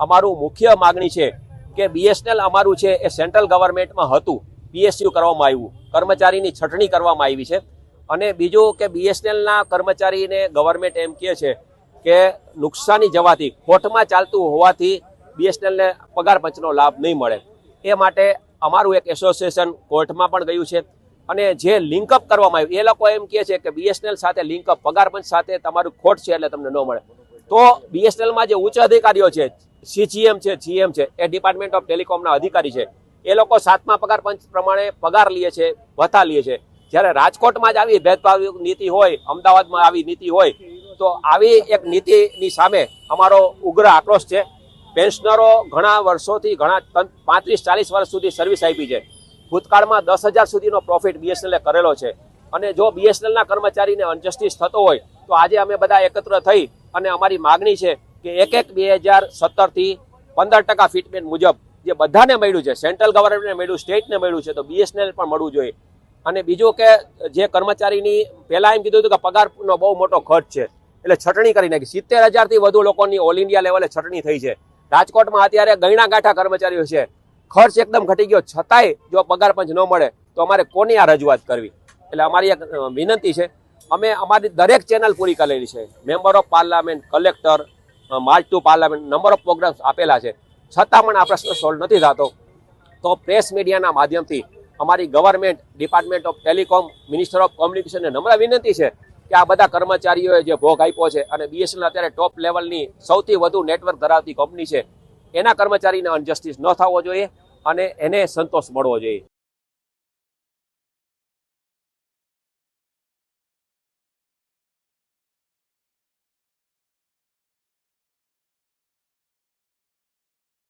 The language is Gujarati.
અમારું મુખ્ય માગણી છે કે બીએસએનએલ અમારું છે એ સેન્ટ્રલ ગવર્મેન્ટમાં હતું. પીએસયુ કરવામાં આવ્યું. કર્મચારીની છટણી કરવામાં આવી છે. અને બીજું કે બીએસએનએલના કર્મચારીને ગવર્મેન્ટ એમ કહે છે કે નુકસાની જવાથી, ખોટમાં ચાલતું હોવાથી બીએસએનએલને પગાર પંચનો લાભ નહીં મળે. એ માટે અમારું એક એસોસિએશન કોર્ટમાં પણ ગયું છે. અને જે લિંકઅપ કરવામાં આવ્યું, એ લોકો એમ કહે છે કે બીએસએનએલ સાથે લિંકઅપ પગાર પંચ સાથે તમારું ખોટ છે એટલે તમને ન મળે. તો બીએસએનએલમાં જે ઉચ્ચ અધિકારીઓ છે સીજીએમ છે જીએમ છે, એ ડિપાર્ટમેન્ટ ઓફ ટેલિકોમના અધિકારી છે, એ લોકો સાતમા પગાર પંચ પ્રમાણે પગાર લે છે ભથ્થા લે છે. જ્યારે રાજકોટમાં જ આવી ભેદભાવ નીતિ હોય, અમદાવાદમાં આવી નીતિ હોય, તો આવી એક નીતિની સામે અમારો ઉગ્ર આક્રોશ છે. પેન્શનરો ઘણા વર્ષોથી ઘણા પાંત્રીસ, ચાલીસ વર્ષ સુધી સર્વિસ આપી છે. ભૂતકાળમાં દસ હજાર સુધીનો પ્રોફિટ બીએસએનએલે કરેલો છે. અને જો બીએસએનએલના કર્મચારીને અનજસ્ટિસ થતો હોય, તો આજે અમે બધા એકત્ર થઈ અને અમારી માગણી છે કે એક એક બે હજાર સત્તરથી પંદર ટકા ફિટમેન્ટ મુજબ જે બધાને મળ્યું છે, સેન્ટ્રલ ગવર્મેન્ટને મળ્યું, સ્ટેટને મળ્યું છે, તો બીએસએનએલ પણ મળવું જોઈએ. અને બીજું કે જે કર્મચારીની પહેલા એમ કીધું હતું કે પગારનો બહુ મોટો ખર્ચ છે, એટલે છટણી કરી નાખી. સિત્તેર હજારથી વધુ લોકોની ઓલ ઇન્ડિયા લેવલે છટણી થઈ છે. રાજકોટમાં અત્યારે ગયણા ગાંઠા કર્મચારીઓ છે. ખર્ચ એકદમ ઘટી ગયો. છતાંય જો પગાર પંચ ન મળે, તો અમારે કોની આ રજૂઆત કરવી? એટલે અમારી એક વિનંતી છે અમે અમારી દરેક ચેનલ પૂરી કરેલી છે. Member of parliament collector march to parliament number of programmes આપેલા છે. છતાં પણ આ પ્રશ્ન સોલ્વ નથી થતો. તો પ્રેસ મીડિયાના માધ્યમથી અમારી government department of telecom minister of કોમ્યુનિકેશનને નમ્ર વિનંતી છે કે આ બધા કર્મચારીઓએ જે ભોગ આપ્યો છે અને બીએસએનએલ અત્યારે ટોપ લેવલની સૌથી વધુ નેટવર્ક ધરાવતી કંપની છે, એના કર્મચારીને અનજસ્ટિસ ન થવો જોઈએ અને એને સંતોષ મળવો જોઈએ.